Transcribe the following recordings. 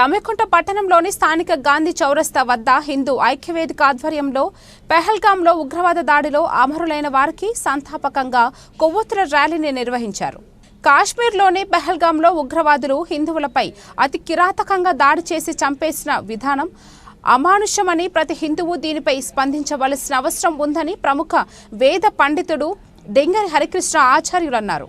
జమ్మికుంట పట్టణంలోని స్థానిక గాంధీ చౌరస్తా వద్ద హిందూ ఐక్యవేదిక ఆధ్వర్యంలో పెహల్గాంలో ఉగ్రవాద దాడిలో అమరులైన వారికి సంతాపకంగా కొవ్వొత్తుల ర్యాలీని నిర్వహించారు. కాశ్మీర్లోని పెహల్గాంలో ఉగ్రవాదులు హిందువులపై అతి కిరాతకంగా దాడి చేసి చంపేసిన విధానం అమానుషమని ప్రతి హిందువు దీనిపై స్పందించవలసిన అవసరం ఉందని ప్రముఖ వేద పండితుడు డెంగరి హరికృష్ణ ఆచార్యులన్నారు.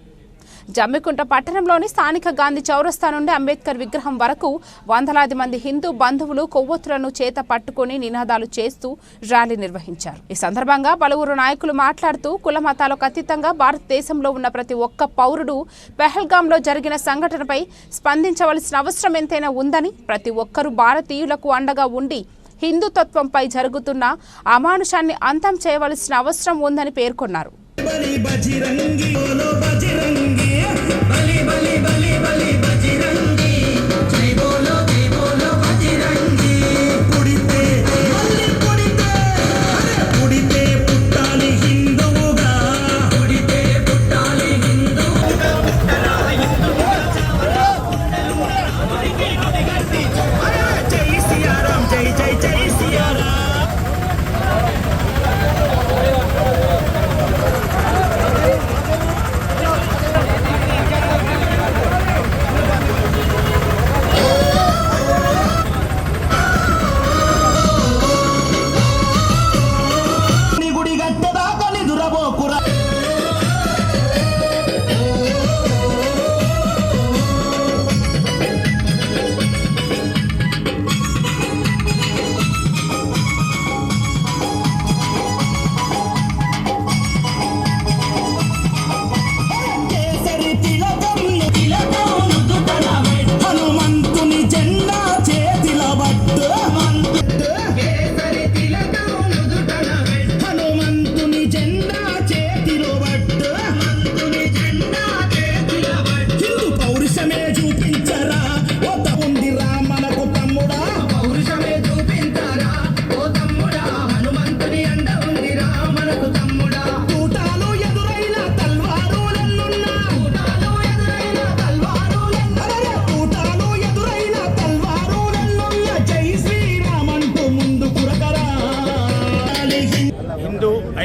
జమ్మికుంట పట్టణంలోని స్థానిక గాంధీ చౌరస్తా నుండి అంబేద్కర్ విగ్రహం వరకు వందలాది మంది హిందూ బంధువులు కొవ్వొత్తులను చేత పట్టుకుని నినాదాలు చేస్తూ ర్యాలీ నిర్వహించారు. ఈ సందర్భంగా పలువురు నాయకులు మాట్లాడుతూ కుల మతాలకు అతీతంగా భారతదేశంలో ఉన్న ప్రతి ఒక్క పౌరుడు పెహల్గాంలో జరిగిన సంఘటనపై స్పందించవలసిన అవసరం ఎంతైనా ఉందని ప్రతి ఒక్కరూ భారతీయులకు అండగా ఉండి హిందుతత్వంపై జరుగుతున్న అమానుషాన్ని అంతం చేయవలసిన అవసరం ఉందని పేర్కొన్నారు. బలి బజరంగి బోలో బజిరంగి బలి బలి బలి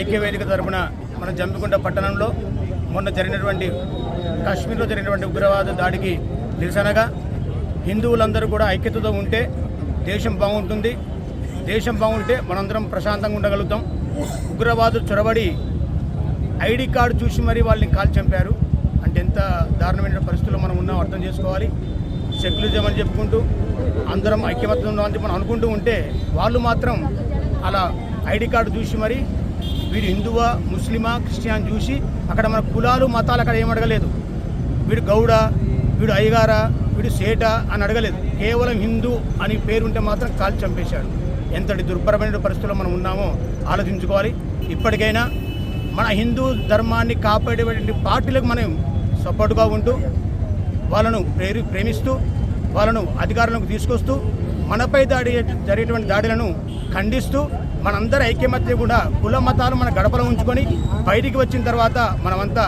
ఐక్య వేదిక తరపున మన జంపికుంట పట్టణంలో మొన్న జరిగినటువంటి కాశ్మీర్లో జరిగినటువంటి ఉగ్రవాద దాడికి నిరసనగా హిందువులందరూ కూడా ఐక్యతతో ఉంటే దేశం బాగుంటుంది. దేశం బాగుంటే మనందరం ప్రశాంతంగా ఉండగలుగుతాం. ఉగ్రవాదులు చొరబడి ఐడి కార్డు చూసి మరీ వాళ్ళని కాల్ చంపారు. అంటే ఎంత దారుణమైన పరిస్థితుల్లో మనం ఉన్నాం అర్థం చేసుకోవాలి. సెక్యులిజం అని చెప్పుకుంటూ అందరం ఐక్యమత్యం ఉన్నాం అని మనం అనుకుంటూ ఉంటే వాళ్ళు మాత్రం అలా ఐడి కార్డు చూసి మరీ వీడు హిందువా ముస్లిమా క్రిస్టియన్ చూసి అక్కడ మన కులాలు మతాలు అక్కడ ఏం అడగలేదు. వీడు గౌడ వీడు అయ్యగారా వీడు సేట అని అడగలేదు. కేవలం హిందూ అని పేరుంటే మాత్రం కాల్చి చంపేశాడు. ఎంతటి దుర్భరమైన పరిస్థితుల్లో మనం ఉన్నామో ఆలోచించుకోవాలి. ఇప్పటికైనా మన హిందూ ధర్మాన్ని కాపాడేటువంటి పార్టీలకు మనం సపోర్టుగా ఉంటూ వాళ్ళను ప్రేరి ప్రేమిస్తూ వాళ్ళను అధికారులకు తీసుకొస్తూ మనపై దాడి జరిగేటువంటి దాడులను ఖండిస్తూ మనందరి ఐక్యమత్య కూడా కుల మతాలు మన గడపలో ఉంచుకొని బయటికి వచ్చిన తర్వాత మనమంతా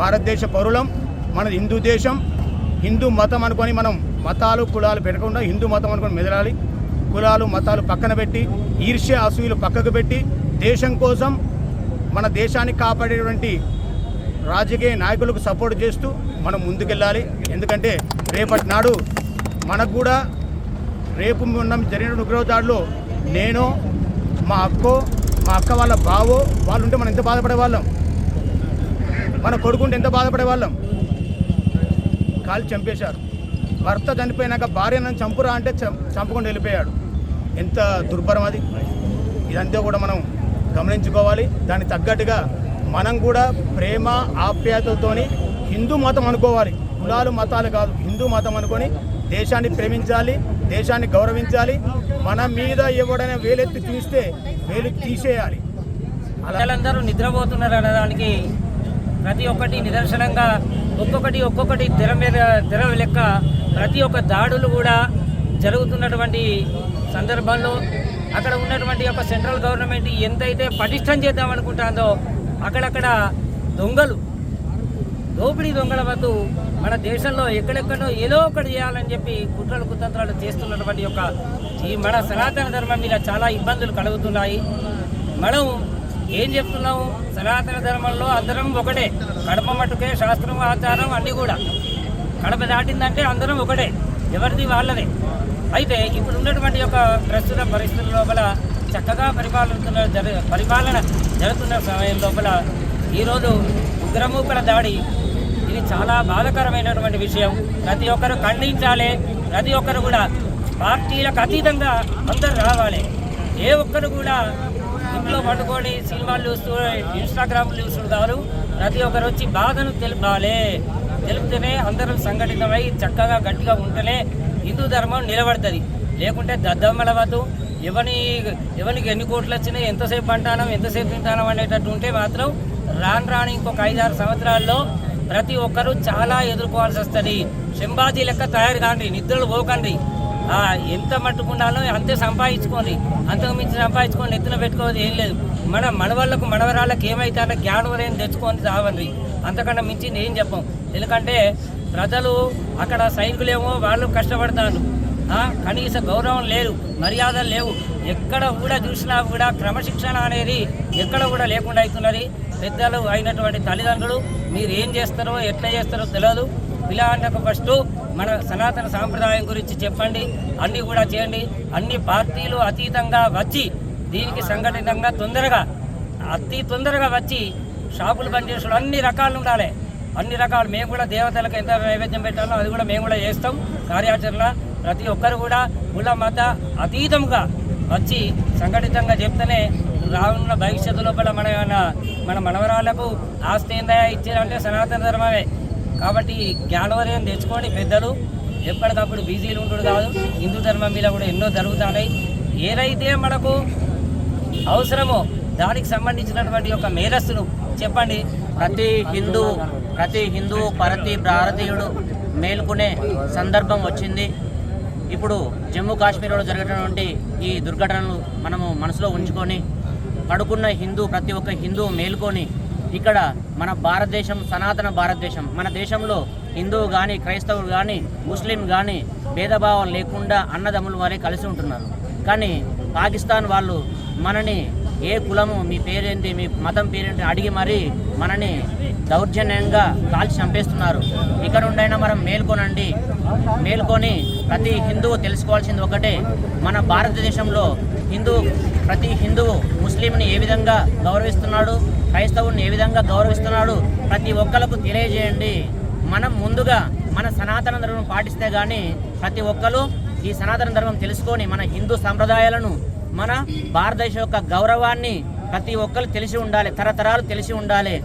భారతదేశ పౌరులం మన హిందూ దేశం. హిందూ మతం అనుకొని మనం మతాలు కులాలు పెట్టకుండా హిందూ మతం అనుకొని మెదలాలి. కులాలు మతాలు పక్కన పెట్టి ఈర్ష్య అసూయలు పక్కకు పెట్టి దేశం కోసం మన దేశాన్ని కాపాడేటువంటి రాజకీయ నాయకులకు సపోర్ట్ చేస్తూ మనం ముందుకెళ్ళాలి. ఎందుకంటే రేపటి నాడు మనకు కూడా రేపు మొన్న జరిగిన ఉగ్రవాద నేను మా అక్కో మా అక్క వాళ్ళ బావో వాళ్ళు ఉంటే మనం ఎంత బాధపడే వాళ్ళం మన కొడుకుంటే ఎంత బాధపడే వాళ్ళం కాలు చంపేశారు. భర్త చనిపోయినాక భార్య నన్ను చంపురా అంటే చం- చంపకుండా వెళ్ళిపోయాడు. ఎంత దుర్భరం అది. ఇదంతా కూడా మనం గమనించుకోవాలి. దానికి తగ్గట్టుగా మనం కూడా ప్రేమ ఆప్యాయతతోని హిందూ మతం అనుకోవాలి. కులాలు మతాలు కాదు. హిందూ మతం అనుకొని దేశాన్ని ప్రేమించాలి. దేశాన్ని గౌరవించాలి. మన మీద ఎవడైనా వేలెత్తి చూస్తే వేలు తీసేయాలి. ప్రజలందరూ నిద్రపోతున్నారు అనడానికి ప్రతి ఒక్కటి నిదర్శనంగా ఒక్కొక్కటి ఒక్కొక్కటి తెర మీద తెర లెక్క ప్రతి ఒక్క దాడులు కూడా జరుగుతున్నటువంటి సందర్భంలో అక్కడ ఉన్నటువంటి ఒక సెంట్రల్ గవర్నమెంట్ ఎంతైతే పటిష్టం చేద్దాం అనుకుంటుందో అక్కడక్కడ దొంగలు దోపిడీ దొంగల వద్దు మన దేశంలో ఎక్కడెక్కడో ఏదో ఒకటి చేయాలని చెప్పి కుట్రలు కుతంత్రాలు చేస్తున్నటువంటి యొక్క ఈ మన సనాతన ధర్మం మీద చాలా ఇబ్బందులు కలుగుతున్నాయి. మనం ఏం చెప్తున్నాము? సనాతన ధర్మంలో అందరం ఒకటే. కడప మటుకే శాస్త్రం ఆచారం అన్నీ కూడా. కడప దాటిందంటే అందరం ఒకటే. ఎవరిది వాళ్ళదే. అయితే ఇప్పుడు ఉన్నటువంటి యొక్క ప్రస్తుత పరిస్థితుల లోపల చక్కగా పరిపాలన పరిపాలన జరుగుతున్న సమయం లోపల ఈరోజు ఉగ్రమూకల దాడి ఇది చాలా బాధాకరమైనటువంటి విషయం. ప్రతి ఒక్కరు ఖండించాలి. ప్రతి ఒక్కరు కూడా పార్టీలకు అతీతంగా అందరు రావాలి. ఏ ఒక్కరు కూడా ఇంట్లో పండుకొని సినిమాలు చూస్తూ ఇన్స్టాగ్రామ్లు చూస్తూ కాదు ప్రతి ఒక్కరు వచ్చి బాధను తెలపాలి. తెలిపితేనే అందరం సంఘటితమై చక్కగా గట్టిగా ఉంటేనే హిందూ ధర్మం నిలబడుతుంది. లేకుంటే దద్దమ్మలవద్దు. ఎవని ఎవరికి ఎన్ని కోట్లు వచ్చినాయి ఎంతసేపు అంటానం ఎంతసేపు తింటానం అనేటట్టు ఉంటే మాత్రం రాను రాను ఇంకొక ఐదారు సంవత్సరాల్లో ప్రతి ఒక్కరూ చాలా ఎదుర్కోవాల్సి వస్తుంది. సింబాజీ లెక్క తయారు కాండి నిద్రలు పోకండి. ఎంత మట్టుకున్నాలో అంతే సంపాదించుకోండి. అంతకు మించి సంపాదించుకొని ఎత్తున పెట్టుకోవద్దు ఏం లేదు. మన మనవాళ్ళకు మనవరాళ్ళకి ఏమైతే జ్ఞానవరేం తెచ్చుకొని రావండి అంతకన్నా మించి నేను చెప్పం. ఎందుకంటే ప్రజలు అక్కడ సైనికులేమో వాళ్ళు కష్టపడతారు. కనీస గౌరవం లేదు మర్యాదలు లేవు. ఎక్కడ కూడా చూసినా కూడా క్రమశిక్షణ అనేది ఎక్కడ కూడా లేకుండా అవుతున్నది. పెద్దలు అయినటువంటి తల్లిదండ్రులు మీరు ఏం చేస్తారో ఎట్లా చేస్తారో తెలియదు పిల్లలకు ఫస్ట్ మన సనాతన సాంప్రదాయం గురించి చెప్పండి అన్నీ కూడా చేయండి. అన్ని పార్టీలు అతీతంగా వచ్చి దీనికి సంఘటితంగా తొందరగా అతి తొందరగా వచ్చి షాపులు బంద్ అన్ని రకాలు ఉండాలి. అన్ని రకాలు మేము కూడా దేవతలకు ఎంత నైవేద్యం పెట్టాలో అది కూడా మేము కూడా చేస్తాం. కార్యాచరణ ప్రతి ఒక్కరు కూడా కుల మత అతీతంగా వచ్చి సంఘటితంగా చెప్తేనే రానున్న భవిష్యత్తు లోపల మన మన మనవరాలకు ఆస్తి ఏందయా ఇచ్చారంటే సనాతన ధర్మమే. కాబట్టి జ్ఞానోదయం తెచ్చుకొని పెద్దలు. ఎప్పటికప్పుడు బిజీలు ఉండడు కాదు. హిందూ ధర్మం మీద కూడా ఎన్నో జరుగుతున్నాయి. ఏదైతే మనకు అవసరమో దానికి సంబంధించినటువంటి యొక్క మేధస్సును చెప్పండి. ప్రతి హిందూ ప్రతి హిందూ ప్రతి భారతీయుడు మేల్కొనే సందర్భం వచ్చింది. ఇప్పుడు జమ్మూ కాశ్మీర్లో జరిగినటువంటి ఈ దుర్ఘటనలు మనము మనసులో ఉంచుకొని పడుకున్న హిందూ ప్రతి ఒక్క హిందూ మేల్కొని ఇక్కడ మన భారతదేశం సనాతన భారతదేశం మన దేశంలో హిందువు కానీ క్రైస్తవులు కానీ ముస్లిం కానీ భేదభావం లేకుండా అన్నదమ్ములు వారే కలిసి ఉంటున్నారు. కానీ పాకిస్తాన్ వాళ్ళు మనని ఏ కులము మీ పేరేంటి మీ మతం పేరేంటి అడిగి మరీ మనని దౌర్జన్యంగా కాల్చి చంపేస్తున్నారు. ఇక్కడ ఉండైనా మనం మేల్కొనండి. మేల్కొని ప్రతి హిందువు తెలుసుకోవాల్సింది ఒకటే. మన భారతదేశంలో హిందూ ప్రతి హిందువు ముస్లింని ఏ విధంగా గౌరవిస్తున్నాడు క్రైస్తవుని ఏ విధంగా గౌరవిస్తున్నాడు ప్రతి ఒక్కరికి తెలియజేయండి. మనం ముందుగా మన సనాతన ధర్మం పాటిస్తే కానీ ప్రతి ఒక్కరు ఈ సనాతన ధర్మం తెలుసుకొని మన హిందూ సంప్రదాయాలను మన భారతదేశం యొక్క గౌరవాన్ని ప్రతి ఒక్కరు తెలిసి ఉండాలి తరతరాలు తెలిసి ఉండాలి.